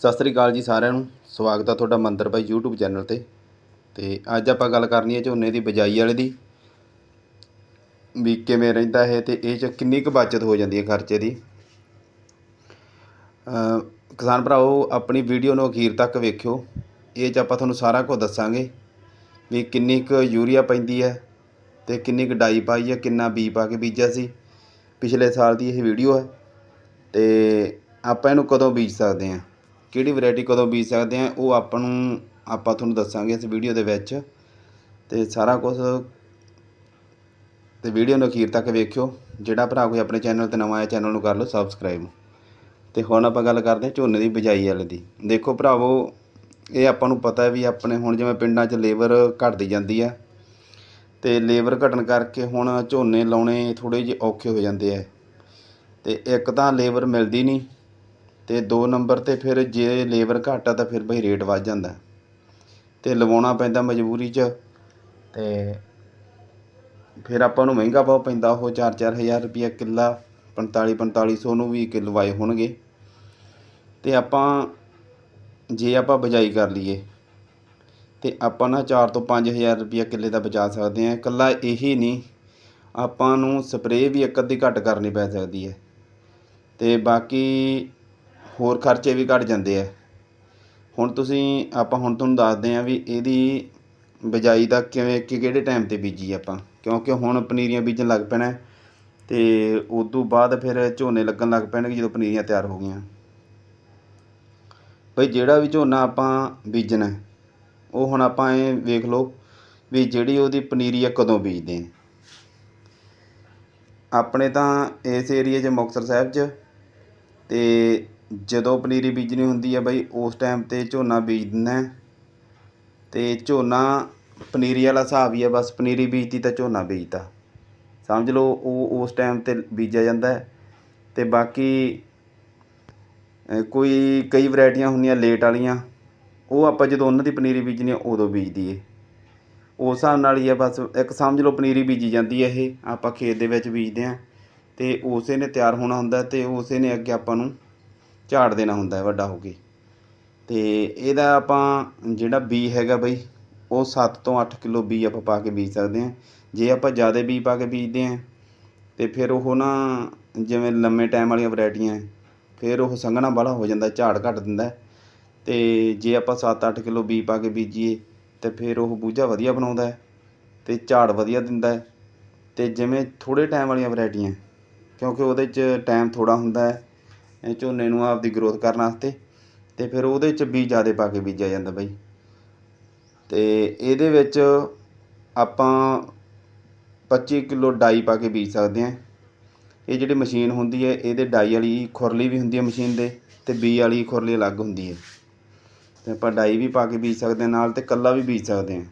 ਸਤਿ ਸ੍ਰੀ ਅਕਾਲ ਜੀ ਸਾਰਿਆਂ ਨੂੰ। ਸਵਾਗਤ ਆ ਤੁਹਾਡਾ ਮੰਦਰ ਬਾਈ YouTube ਚੈਨਲ ਤੇ। ਤੇ ਅੱਜ ਆਪਾਂ ਗੱਲ ਕਰਨੀ ਹੈ ਝੋਨੇ ਦੀ ਬਿਜਾਈ ਵਾਲੇ ਦੀ। ਵੀ ਕਿਵੇਂ ਰਹਿੰਦਾ ਹੈ ਤੇ ਇਹ ਚ ਕਿੰਨੀ ਕੁ ਬਚਤ ਹੋ ਜਾਂਦੀ ਹੈ ਖਰਚੇ ਦੀ। ਕਿਸਾਨ ਭਰਾਓ ਆਪਣੀ ਵੀਡੀਓ ਨੂੰ ਅਖੀਰ ਤੱਕ ਵੇਖਿਓ। ਇਹ ਚ ਆਪਾਂ ਤੁਹਾਨੂੰ ਸਾਰਾ ਕੁਝ ਦੱਸਾਂਗੇ। ਵੀ ਕਿੰਨੀ ਕੁ ਯੂਰੀਆ ਪੈਂਦੀ ਹੈ ਤੇ ਕਿੰਨੀ ਕੁ ਡਾਈ ਪਾਈ ਹੈ, ਕਿੰਨਾ ਬੀ ਪਾ ਕੇ ਬੀਜਿਆ ਸੀ। ਪਿਛਲੇ ਸਾਲ ਦੀ ਇਹ ਵੀਡੀਓ ਹੈ। ਤੇ ਆਪਾਂ ਇਹਨੂੰ ਕਦੋਂ ਬੀਜ ਸਕਦੇ ਹਾਂ? ਕਿਹੜੀ ਵੈਰਾਈਟੀ ਕਦੋਂ ਬੀਜ ਸਕਦੇ ਹਾਂ, ਉਹ ਆਪਾਂ ਨੂੰ, ਆਪਾਂ ਤੁਹਾਨੂੰ ਦੱਸਾਂਗੇ ਇਸ ਵੀਡੀਓ ਦੇ ਵਿੱਚ। ਤੇ ਸਾਰਾ ਕੁਝ ਤੇ ਵੀਡੀਓ ਨੂੰ ਅਖੀਰ ਤੱਕ ਵੇਖਿਓ। ਜਿਹੜਾ ਭਰਾ ਕੋਈ ਆਪਣੇ ਚੈਨਲ ਤੇ ਨਵਾਂ ਆਇਆ ਚੈਨਲ ਨੂੰ ਕਰ ਲਓ ਸਬਸਕ੍ਰਾਈਬ ਤੇ ਹੁਣ ਆਪਾਂ ਗੱਲ ਕਰਦੇ ਹਾਂ ਝੋਨੇ ਦੀ ਬਿਜਾਈ ਵਾਲੇ ਦੀ। ਦੇਖੋ ਭਰਾਵੋ, ਇਹ ਆਪਾਂ ਨੂੰ ਪਤਾ ਹੈ ਵੀ ਆਪਣੇ ਹੁਣ ਜਿਵੇਂ ਪਿੰਡਾਂ 'ਚ ਲੇਬਰ ਘਟਦੀ ਜਾਂਦੀ ਆ। ਤੇ ਲੇਬਰ ਘਟਣ ਕਰਕੇ ਹੁਣ ਝੋਨੇ ਲਾਉਣੇ ਥੋੜੇ ਜਿਹੇ ਔਖੇ ਹੋ ਜਾਂਦੇ ਆ। ਤੇ ਇੱਕ ਤਾਂ ਲੇਬਰ ਮਿਲਦੀ ਨਹੀਂ ਅਤੇ ਦੋ ਨੰਬਰ ਤੇ ਫਿਰ ਜੇ ਲੇਬਰ ਘੱਟ ਆ ਤਾਂ ਫਿਰ ਬਈ ਰੇਟ ਵੱਧ ਜਾਂਦਾ। ਅਤੇ ਲਵਾਉਣਾ ਪੈਂਦਾ ਮਜਬੂਰੀ 'ਚ ਅਤੇ ਫਿਰ ਆਪਾਂ ਨੂੰ ਮਹਿੰਗਾ ਬਹੁਤ ਪੈਂਦਾ, ਉਹ 4-4 ਹਜ਼ਾਰ ਰੁਪਈਆ ਕਿੱਲਾ 45-4500 ਨੂੰ ਵੀ ਕਿ ਆਏ ਹੋਣਗੇ। ਅਤੇ ਆਪਾਂ ਜੇ ਆਪਾਂ ਬਜਾਈ ਕਰ ਲਈਏ, ਤੇ ਆਪਾਂ ਨਾ ਚਾਰ ਤੋਂ ਪੰਜ ਹਜ਼ਾਰ ਰੁਪਈਆ ਕਿੱਲੇ ਦਾ ਬਚਾ ਸਕਦੇ ਹਾਂ। ਇਕੱਲਾ ਇਹੀ ਨਹੀਂ, ਆਪਾਂ ਨੂੰ ਸਪਰੇਅ ਵੀ ਇੱਕ ਅੱਧੀ ਘੱਟ ਕਰਨੀ ਪੈ ਸਕਦੀ ਹੈ। ਅਤੇ ਬਾਕੀ ਹੋਰ ਖਰਚੇ ਵੀ ਘੱਟ ਜਾਂਦੇ ਆ। ਹੁਣ ਤੁਸੀਂ, ਆਪਾਂ ਹੁਣ ਤੁਹਾਨੂੰ ਦੱਸਦੇ ਹਾਂ ਵੀ ਇਹਦੀ ਬਿਜਾਈ ਦਾ ਕਿਵੇਂ, ਕਿ ਕਿਹੜੇ ਟਾਈਮ ਤੇ ਬੀਜੀ ਆਪਾਂ। ਕਿਉਂਕਿ ਹੁਣ ਪਨੀਰੀਆਂ ਬੀਜਣ ਲੱਗ ਪੈਣਾ ਅਤੇ ਉਸ ਤੋਂ ਬਾਅਦ ਫਿਰ ਝੋਨੇ ਲੱਗਣ ਲੱਗ ਪੈਣਗੇ ਜਦੋਂ ਪਨੀਰੀਆਂ ਤਿਆਰ ਹੋ ਗਈਆਂ। ਬਈ ਜਿਹੜਾ ਵੀ ਝੋਨਾ ਆਪਾਂ ਬੀਜਣਾ ਉਹ ਹੁਣ ਆਪਾਂ ਇਹ ਵੇਖ ਲਓ ਵੀ ਜਿਹੜੀ ਉਹਦੀ ਪਨੀਰੀ ਆ ਕਦੋਂ ਬੀਜਦੇ ਆਪਣੇ ਤਾਂ ਇਸ ਏਰੀਏ 'ਚ ਮੁਕਤਸਰ ਸਾਹਿਬ 'ਚ ਤੇ ਜਦੋਂ ਪਨੀਰੀ ਬੀਜਣੀ ਹੁੰਦੀ ਹੈ ਬਈ, ਉਸ ਟਾਈਮ ਤੇ ਝੋਨਾ ਬੀਜ ਦਿੰਦਾ ਅਤੇ ਝੋਨਾ ਪਨੀਰੀ ਵਾਲਾ ਹਿਸਾਬ ਹੀ ਹੈ ਬਸ ਪਨੀਰੀ ਬੀਜਤੀ ਤਾਂ ਝੋਨਾ ਬੀਜਤਾ। ਸਮਝ ਲਓ, ਉਹ, ਉਸ ਟਾਈਮ ਤੇ ਬੀਜਿਆ ਜਾਂਦਾ ਅਤੇ ਬਾਕੀ ਕੋਈ, ਕਈ ਵਰਾਇਟੀਆਂ ਹੁੰਦੀਆਂ ਲੇਟ ਵਾਲੀਆਂ। ਉਹ ਆਪਾਂ ਜਦੋਂ ਉਹਨਾਂ ਦੀ ਪਨੀਰੀ ਬੀਜਣੀ ਉਦੋਂ ਬੀਜ ਦਈਏ। ਉਸ ਹਿਸਾਬ ਨਾਲ ਹੀ ਆ, ਬਸ ਇੱਕ ਸਮਝ ਲਓ ਪਨੀਰੀ ਬੀਜੀ ਜਾਂਦੀ ਹੈ ਇਹ। ਆਪਾਂ ਖੇਤ ਦੇ ਵਿੱਚ ਬੀਜਦੇ ਹਾਂ। ਅਤੇ ਉਸੇ ਨੇ ਤਿਆਰ ਹੋਣਾ ਹੁੰਦਾ ਅਤੇ ਉਸੇ ਨੇ ਅੱਗੇ ਆਪਾਂ ਨੂੰ ਝਾੜ ਦੇਣਾ ਹੁੰਦਾ ਵੱਡਾ ਹੋ ਕੇ। ਅਤੇ ਇਹਦਾ ਆਪਾਂ ਜਿਹੜਾ ਬੀ ਹੈਗਾ ਬਈ, ਉਹ 7 ਤੋਂ 8 ਕਿਲੋ ਬੀ ਆਪਾਂ ਪਾ ਕੇ ਬੀਜ ਸਕਦੇ ਹਾਂ। ਜੇ ਆਪਾਂ ਜ਼ਿਆਦਾ ਬੀ ਪਾ ਕੇ ਬੀਜਦੇ ਹਾਂ, ਤੇ ਫਿਰ ਉਹ ਨਾ ਜਿਵੇਂ ਲੰਮੇ ਟਾਈਮ ਵਾਲੀਆਂ ਵੈਰਾਈਟੀਆਂ ਫਿਰ ਉਹ ਸੰਘਣਾ ਵਾਲਾ ਹੋ ਜਾਂਦਾ, ਝਾੜ ਘੱਟ ਦਿੰਦਾ ਹੈ। ਤੇ ਜੇ ਆਪਾਂ 7-8 ਕਿਲੋ ਬੀ ਪਾ ਕੇ ਬੀਜੀਏ, ਤੇ ਫਿਰ ਉਹ ਬੂਝਾ ਵਧੀਆ ਬਣਾਉਂਦਾ ਹੈ, ਤੇ ਝਾੜ ਵਧੀਆ ਦਿੰਦਾ ਹੈ। ਤੇ ਜਿਵੇਂ ਥੋੜੇ ਟਾਈਮ ਵਾਲੀਆਂ ਵੈਰਾਈਟੀਆਂ, ਕਿਉਂਕਿ ਉਹਦੇ 'ਚ ਟਾਈਮ ਥੋੜਾ ਹੁੰਦਾ ਹੈ ਝੋਨੇ ਨੂੰ ਆਪਦੀ ਗਰੋਥ ਕਰਨ ਵਾਸਤੇ ਅਤੇ ਫਿਰ ਉਹਦੇ 'ਚ ਬੀਜ ਜ਼ਿਆਦਾ ਪਾ ਕੇ ਬੀਜਿਆ ਜਾਂਦਾ ਬਾਈ। ਅਤੇ ਇਹਦੇ ਵਿੱਚ ਆਪਾਂ 25 ਕਿਲੋ ਡਾਈ ਪਾ ਕੇ ਬੀਜ ਸਕਦੇ ਹਾਂ। ਇਹ ਜਿਹੜੀ ਮਸ਼ੀਨ ਹੁੰਦੀ ਹੈ, ਇਹਦੇ ਡਾਈ ਵਾਲੀ ਖੁਰਲੀ ਵੀ ਹੁੰਦੀ ਹੈ ਮਸ਼ੀਨ ਦੇ ਅਤੇ ਬੀ ਵਾਲੀ ਖੁਰਲੀ ਅਲੱਗ ਹੁੰਦੀ ਹੈ। ਅਤੇ ਆਪਾਂ ਡਾਈ ਵੀ ਪਾ ਕੇ ਬੀਜ ਸਕਦੇ ਹਾਂ, ਨਾਲ ਅਤੇ ਕੱਲਾ ਵੀ ਬੀਜ ਸਕਦੇ ਹਾਂ।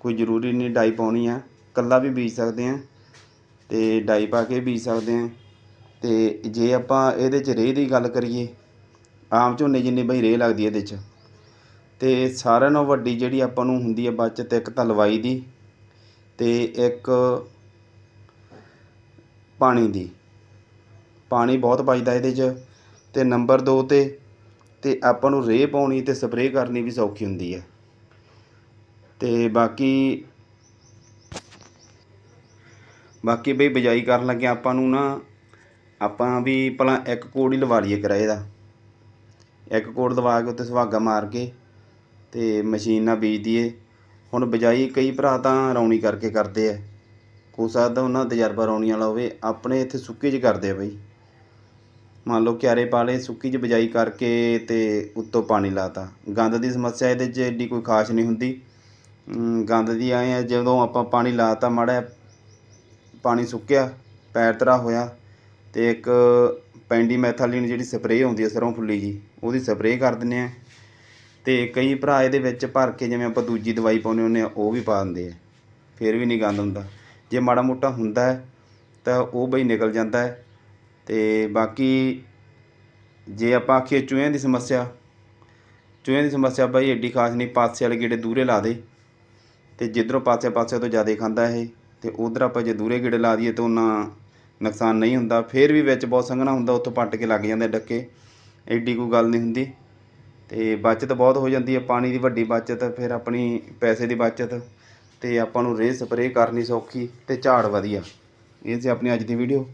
ਕੋਈ ਜ਼ਰੂਰੀ ਨਹੀਂ ਡਾਈ ਪਾਉਣੀ ਆ, ਕੱਲਾ ਵੀ ਬੀਜ ਸਕਦੇ ਹਾਂ ਅਤੇ ਡਾਈ ਪਾ ਕੇ ਬੀਜ ਸਕਦੇ ਹਾਂ। ਅਤੇ ਜੇ ਆਪਾਂ ਇਹਦੇ 'ਚ ਰੇਹ ਦੀ ਗੱਲ ਕਰੀਏ, ਆਮ ਝੋਨੇ ਜਿੰਨੀ ਬਈ ਰੇਹ ਲੱਗਦੀ ਇਹਦੇ 'ਚ ਅਤੇ ਸਾਰਿਆਂ ਨਾਲੋਂ ਵੱਡੀ ਜਿਹੜੀ ਆਪਾਂ ਨੂੰ ਹੁੰਦੀ ਹੈ ਬਚਤ ਇੱਕ ਤਾਂ ਲਵਾਈ ਦੀ ਅਤੇ ਇੱਕ ਪਾਣੀ ਦੀ। ਪਾਣੀ ਬਹੁਤ ਬਚਦਾ ਇਹਦੇ 'ਚ ਅਤੇ ਨੰਬਰ 2 ਤੇ ਤੇ ਆਪਾਂ ਨੂੰ ਰੇਹ ਪਾਉਣੀ ਤੇ ਸਪਰੇਅ ਕਰਨੀ ਵੀ ਸੌਖੀ ਹੁੰਦੀ ਹੈ। ਤੇ ਬਾਕੀ ਬਾਕੀ ਬਈ ਬਿਜਾਈ ਕਰਨ ਲੱਗੇ ਆਪਾਂ ਨੂੰ ਨਾ ਆਪਾਂ ਵੀ ਭਲਾ ਇੱਕ ਕੋੜ ਹੀ ਲਵਾ ਲਈਏ ਕਰਾ ਦਾ। ਇੱਕ ਕੋੜ ਲਵਾ ਕੇ ਉੱਤੇ ਸੁਹਾਗਾ ਮਾਰ ਕੇ ਤੇ ਮਸ਼ੀਨ ਨਾਲ ਬੀਜ ਦਈਏ। ਹੁਣ ਬਿਜਾਈ ਕਈ ਭਰਾ ਤਾਂ ਰੌਣੀ ਕਰਕੇ ਕਰਦੇ ਆ। ਹੋ ਸਕਦਾ ਉਹਨਾਂ ਦਾ ਤਜਰਬਾ ਰੌਣੀ ਵਾਲਾ ਹੋਵੇ, ਆਪਣੇ ਇੱਥੇ ਸੁੱਕੀ 'ਚ ਕਰਦੇ ਆ ਬਈ। ਮੰਨ ਲਓ ਕਿਆਰੇ ਪਾ ਲਏ, ਸੁੱਕੀ 'ਚ ਬਿਜਾਈ ਕਰਕੇ ਤੇ ਉੱਤੋਂ ਪਾਣੀ ਲਾਤਾ। ਗੰਦ ਦੀ ਸਮੱਸਿਆ ਇਹਦੇ 'ਚ ਏਡੀ ਕੋਈ ਖਾਸ ਨਹੀਂ ਹੁੰਦੀ। ਗੰਦ ਦੀ ਆਏ ਆ, ਜਦੋਂ ਆਪਾਂ ਪਾਣੀ ਲਾਤਾ, ਮਾੜਾ ਪਾਣੀ ਸੁੱਕਿਆ, ਪੈਰ ਤਰਾ ਹੋਇਆ ਅਤੇ ਇੱਕ ਪੈਂਡੀਮੈਥਾਲੀਨ ਜਿਹੜੀ ਸਪਰੇਅ ਹੁੰਦੀ ਹੈ ਸਰ੍ਹੋਂ ਫੁੱਲੀ ਜੀ, ਉਹਦੀ ਸਪਰੇਅ ਕਰ ਦਿੰਦੇ ਹਾਂ ਅਤੇ ਕਈ ਭਰਾ ਇਹਦੇ ਵਿੱਚ ਭਰ ਕੇ ਜਿਵੇਂ ਆਪਾਂ ਦੂਜੀ ਦਵਾਈ ਪਾਉਂਦੇ ਹੁੰਦੇ ਹਾਂ ਉਹ ਵੀ ਪਾ ਦਿੰਦੇ ਆ। ਫਿਰ ਵੀ ਨਹੀਂ ਗੰਦ ਹੁੰਦਾ। ਜੇ ਮਾੜਾ ਮੋਟਾ ਹੁੰਦਾ ਹੈ, ਤਾਂ ਉਹ ਬਈ ਨਿਕਲ ਜਾਂਦਾ ਹੈ। ਤੇ ਬਾਕੀ ਜੇ ਆਪਾਂ ਆਖੀਏ ਚੂਹਿਆਂ ਦੀ ਸਮੱਸਿਆ, ਚੂਹਿਆਂ ਦੀ ਸਮੱਸਿਆ ਬਈ ਏਡੀ ਖਾਸ ਨਹੀਂ, ਪਾਸੇ ਵਾਲੇ ਗੇੜੇ ਦੂਰੇ ਲਾ ਦੇ। ਤੇ ਜਿੱਧਰੋਂ ਪਾਸੇ ਪਾਸੇ ਤੋਂ ਜ਼ਿਆਦਾ ਖਾਂਦਾ ਇਹ, ਤੇ ਉਧਰ ਆਪਾਂ ਜੇ ਦੂਰੇ ਗੇੜੇ ਲਾ ਦਈਏ ਤਾਂ ਉਹਨਾਂ ਨੁਕਸਾਨ ਨਹੀਂ ਹੁੰਦਾ, ਫਿਰ ਵੀ ਵਿੱਚ ਬਹੁਤ ਸੰਘਣਾ ਹੁੰਦਾ, ਉੱਥੋਂ ਪੱਟ ਕੇ ਲੱਗ ਜਾਂਦੇ ਡੱਕੇ। ਐਡੀ ਕੋਈ ਗੱਲ ਨਹੀਂ ਹੁੰਦੀ। ਤੇ ਬਚਤ ਬਹੁਤ ਹੋ ਜਾਂਦੀ ਹੈ ਪਾਣੀ ਦੀ ਵੱਡੀ ਬਚਤ, ਫਿਰ ਆਪਣੀ ਪੈਸੇ ਦੀ ਬਚਤ। ਤੇ ਆਪਾਂ ਨੂੰ ਰੇਹ ਸਪਰੇਅ ਕਰਨੀ ਸੌਖੀ ਤੇ ਝਾੜ ਵਧੀਆ। ਇਹ ਸੀ ਆਪਣੀ ਅੱਜ ਦੀ ਵੀਡੀਓ।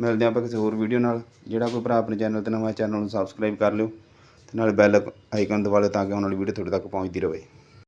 ਮਿਲਦੇ ਹਾਂ ਆਪਾਂ ਕਿਸੇ ਹੋਰ ਵੀਡੀਓ ਨਾਲ। ਜਿਹੜਾ ਕੋਈ ਭਰਾ ਆਪਣੇ ਚੈਨਲ ਤੇ ਨਵਾਂ, ਚੈਨਲ ਨੂੰ ਸਬਸਕ੍ਰਾਈਬ ਕਰ ਲਿਓ। ਤੇ ਨਾਲ ਬੈਲ ਆਈਕਨ ਦਬਾ ਲਿਓ ਤਾਂ ਕਿ ਆਉਣ ਵਾਲੀ ਵੀਡੀਓ ਤੁਹਾਡੇ ਤੱਕ ਪਹੁੰਚਦੀ ਰਹੇ।